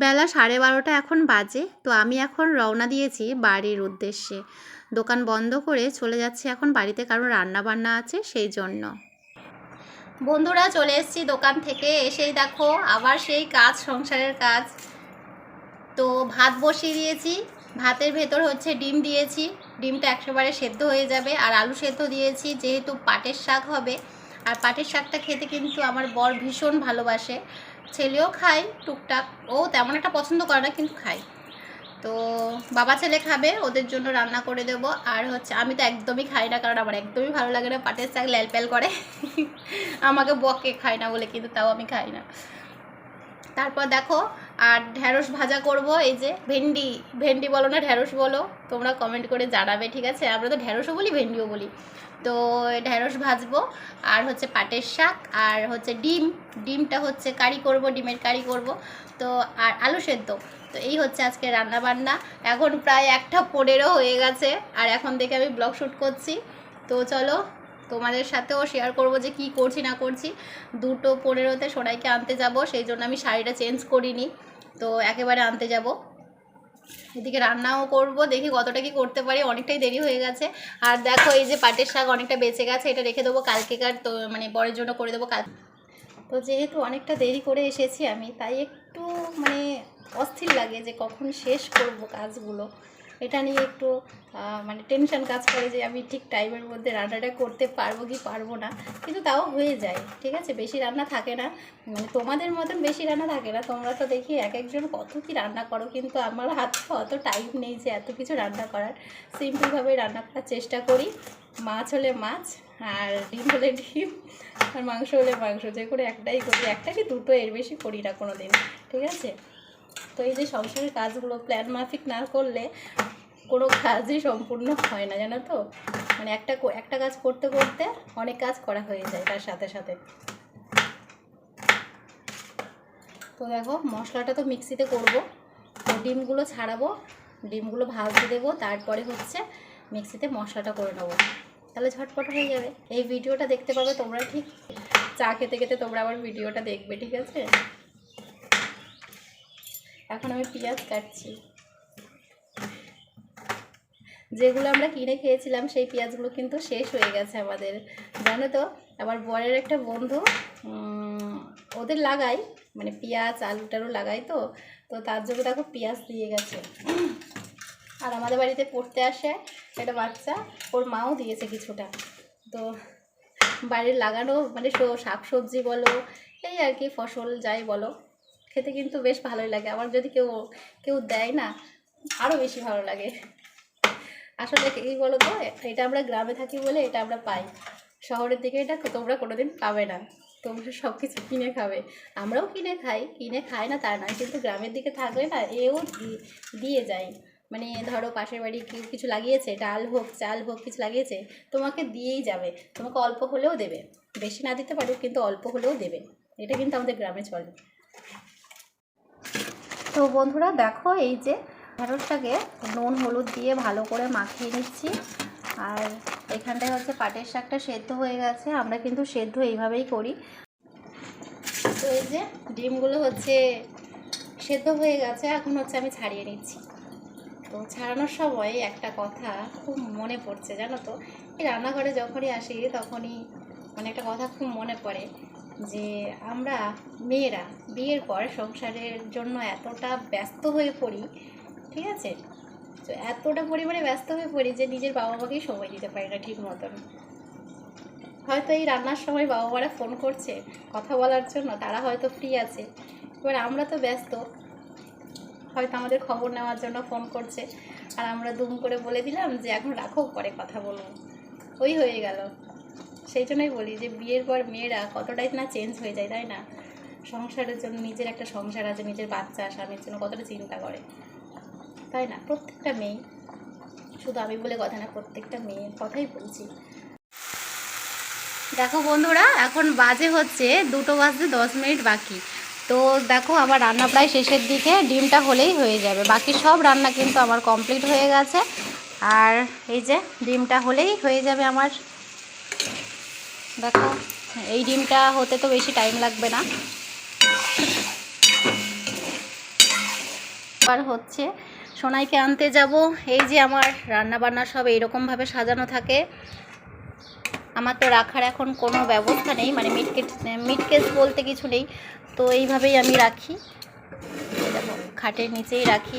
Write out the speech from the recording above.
বেলা সাড়ে বারোটা এখন বাজে, তো আমি এখন রওনা দিয়েছি বাড়ির উদ্দেশ্যে। দোকান বন্ধ করে চলে যাচ্ছি এখন, বাড়িতে কারণ রান্না বান্না আছে সেই জন্য। বন্ধুরা, চলে এসেছি দোকান থেকে। এসেই দেখো, আবার সেই কাজ, সংসারের কাজ। তো ভাত বসিয়ে দিয়েছি। ভাতের ভেতর হচ্ছে ডিম দিয়েছি। ডিমটা একেবারে সেদ্ধ হয়ে যাবে। আর আলু সেদ্ধ দিয়েছি, যেহেতু পাটের শাক হবে। আর পাটের শাকটা খেতে কিন্তু আমার বর ভীষণ ভালোবাসে। ছেলেও খায়, টুকটাক। ও তেমন একটা পছন্দ করে না, কিন্তু খায়। তো বাবা ছেলে খাবে, ওদের জন্য রান্না করে দেবো। আর হচ্ছে, আমি তো একদমই খাই না, কারণ আমার একদমই ভালো লাগে না। পাটের শাক ল্যালপ্যাল করে। আমাকে বকে খায় না বলে, কিন্তু তাও আমি খাই না। তারপর দেখো আর ঢ্যাঁড়স ভাজা করব, এই যে ভেন্ডি ভেন্ডি বলো না, ঢ্যাঁড়স বলো, তোমরা কমেন্ট করে জানাবে, ঠিক আছে? আমরা তো ঢ্যাঁড়সও বলি, ভেন্ডিও বলি। তো ঢ্যাঁড়স ভাজবো, আর হচ্ছে পাটের শাক, আর হচ্ছে ডিম, ডিমটা হচ্ছে কারি করব, ডিমের কারি করব। তো আর আলু সেদ্ধ। তো এই হচ্ছে আজকে রান্না বান্না এখন প্রায় একটা পনেরো হয়ে গেছে, আর এখন থেকে আমি ব্লগ শ্যুট করছি। তো চলো, তোমাদের সাথেও শেয়ার করব যে কি করছি, না করছি। দুটো পনেরোতে সোনাইকে আনতে যাব, সেই জন্য আমি শাড়িটা চেঞ্জ করিনি। তো একেবারে আনতে যাব। এদিকে রান্নাও করব, দেখি কতটা কি করতে পারি, অনেকটাই দেরি হয়ে গেছে। আর দেখো এই যে পাটের শাক অনেকটা বেঁচে গেছে, এটা রেখে দেবো কালকেকার তো মানে পরের জন্য করে দেবো কাল তো যেহেতু অনেকটা দেরি করে এসেছি আমি, তাই একটু মানে অস্থির লাগে যে কখন শেষ করব কাজগুলো। এটা নিয়ে একটু মানে টেনশন কাজ করে যে আমি ঠিক টাইমের মধ্যে রান্নাটা করতে পারব কি পারব না। কিন্তু তাও হয়ে যায়, ঠিক আছে? বেশি রান্না থাকে না। মানে তোমাদের মতন বেশি রান্না থাকে না। তোমরা তো দেখি এক একজন কত কি রান্না করো, কিন্তু আমার হাতে অত টাইম নেই যে এত কিছু রান্না করার। সিম্পলভাবে রান্না করার চেষ্টা করি। মাছ হলে মাছ, আর ডিম হলে ডিম, আর মাংস হলে মাংস। যে করে একটাই করি। একটা কি দুটো, এর বেশি করি না কোনো দিন ঠিক আছে? তো এই যে সংসারের কাজগুলো প্ল্যান মাফিক না করলে কোনো কাজই সম্পূর্ণ হয় না, জানো তো? মানে একটা একটা কাজ করতে করতে অনেক কাজ করা হয়ে যায় তার সাথে সাথে। তো দেখো, মশলাটা তো মিক্সিতে করব। তো ডিমগুলো ছাড়াবো, ডিমগুলো ভাজতে দেবো, তারপরে হচ্ছে মিক্সিতে মশলাটা করে নেব। তাহলে ঝটপট হয়ে যাবে। এই ভিডিওটা দেখতে পাবে তোমরা ঠিক। চা খেতে খেতে তোমরা আবার ভিডিওটা দেখবে, ঠিক আছে? এখন আমি পেঁয়াজ কাটছি। যেগুলো আমরা কিনে খেয়েছিলাম, সেই পেঁয়াজগুলো কিন্তু শেষ হয়ে গেছে আমাদের। জানো তো, আমার বরের একটা বন্ধু ওদের লাগাই মানে পেঁয়াজ আলু লাগাই তো তো তার জন্য দেখো পেঁয়াজ দিয়ে গেছে। আর আমাদের বাড়িতে পড়তে আসে একটা বাচ্চা, ওর মাও দিয়েছে কিছুটা। তো বাড়ির লাগানো মানে শাক সবজি বলো, এই আর কি, ফসল যাই বলো। খেতে কিন্তু বেশ ভালোই লাগে। আবার যদি কেউ কেউ দেয় না আরও বেশি ভালো লাগে। আসলে এই বলো তো এটা আমরা গ্রামে থাকি বলে এটা আমরা পাই। শহরের দিকে এটা তোমরা কোনোদিন পাবে না। তোমরা সব কিছু কিনে খাবে। আমরাও কিনে খাই কিনে খাই না তা নয়, কিন্তু গ্রামের দিকে থাকলে না এও দিয়ে যায়। মানে ধরো পাশের বাড়ি কেউ কিছু লাগিয়েছে, ডাল হোক, চাল হোক কিছু লাগিয়েছে, তোমাকে দিয়েই যাবে। তোমাকে অল্প হলেও দেবে। বেশি না দিতে পারো কিন্তু অল্প হলেও দেবে। এটা কিন্তু আমাদের গ্রামে চলে। তো বন্ধুরা দেখো এই যে ঢেঁড়সটাকে নুন, হলুদ দিয়ে ভালো করে মাখিয়ে নিচ্ছি। আর এখানটায় হচ্ছে পাটের শাকটা সেদ্ধ হয়ে গেছে, আমরা কিন্তু সেদ্ধ এইভাবেই করি। তো এই যে ডিমগুলো হচ্ছে সেদ্ধ হয়ে গেছে, এখন হচ্ছে আমি ছাড়িয়ে নিচ্ছি। তো ছাড়ানোর সময় একটা কথা খুব মনে পড়ছে, জানো তো? এই রান্নাঘরে যখনই আসি তখনই মানে একটা কথা খুব মনে পড়ে। যে আমরা মেয়েরা বিয়ের পর সংসারের জন্য এতটা ব্যস্ত হয়ে পড়ি, ঠিক আছে? তো এতটা পরিমাণে ব্যস্ত হয়ে পড়ি যে নিজের বাবা মাকেই সময় দিতে পারি না ঠিক মতন। হয়তো এই রান্নার সময় বাবা মারা ফোন করছে কথা বলার জন্য, তারা হয়তো ফ্রি আছে। এবার আমরা তো ব্যস্ত, হয়তো আমাদের খবর নেওয়ার জন্য ফোন করছে। আর আমরা দুম করে বলে দিলাম যে, এখন রাখো, পরে কথা বলব। ওই হয়ে গেল। সেই জন্যই বলি যে বিয়ের পর মেয়েরা কতটাই না চেঞ্জ হয়ে যায়, তাই না? সংসারের জন্য নিজের একটা সংসার আছে, নিজের বাচ্চা, স্বামীর জন্য কতটা চিন্তা করে। তাই না? প্রত্যেকটা মেয়ে, শুধু আমি বলে কথা না, প্রত্যেকটা মেয়ের কথাই বলছি। দেখো বন্ধুরা, এখন বাজে হচ্ছে দুটো বাজতে দশ মিনিট বাকি। তো দেখো, আমার রান্না প্রায় শেষের দিকে, ডিমটা হলেই হয়ে যাবে। বাকি সব রান্না কিন্তু আমার কমপ্লিট হয়ে গেছে। আর এই যে, ডিমটা হলেই হয়ে যাবে আমার দেখো, এই ডিমটা হতে তো বেশি টাইম লাগবে না। আর হচ্ছে সোনাইকে আনতে যাব। এই যে আমার রান্না বান্না সব এইরকমভাবে সাজানো থাকে। আমার তো রাখার এখন কোনো ব্যবস্থা নেই মানে মিটকেট মিটকেস বলতে কিছু নেই। তো এইভাবেই আমি রাখি। খাটের নিচেই রাখি।